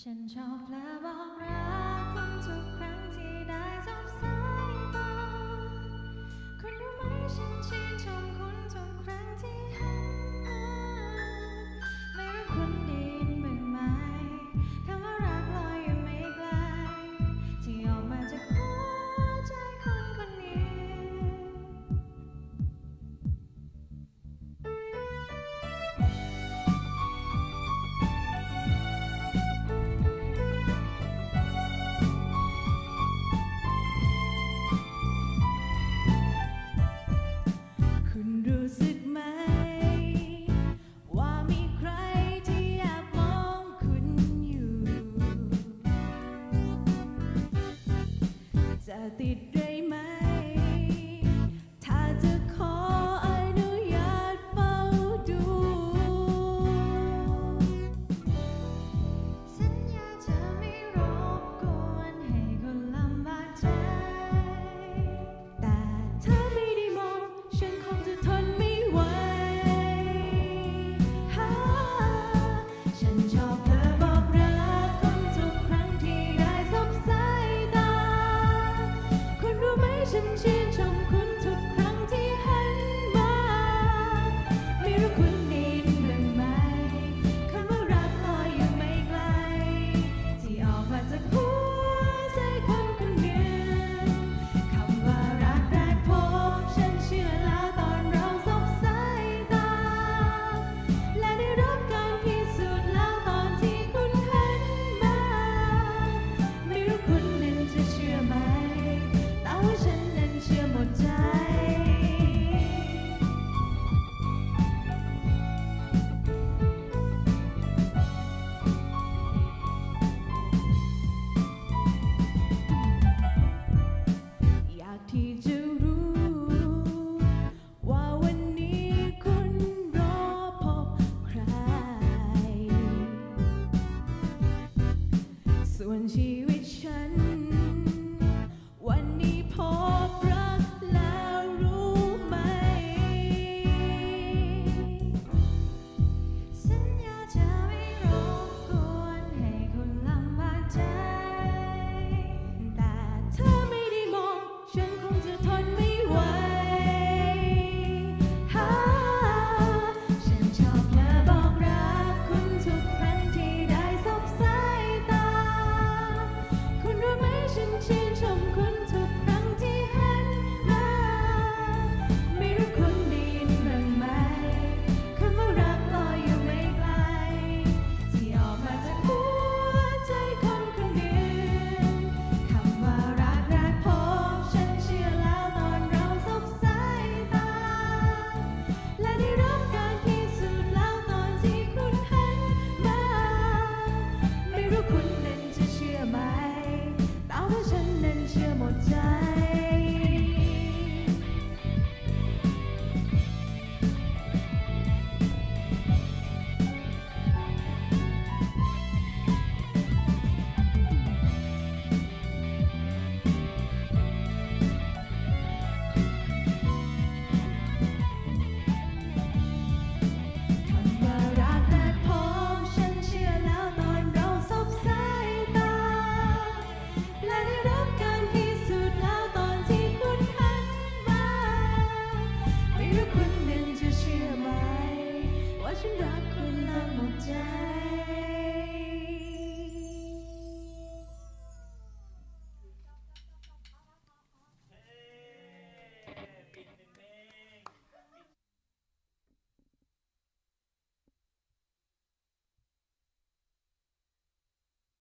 ฉันชอบแผลบอกรักคุณทุกครั้งที่ได้สบสา ติด when she returned. คนหนึ่งจะเชื่อไหม ว่าฉันรักคุณและหมดใจ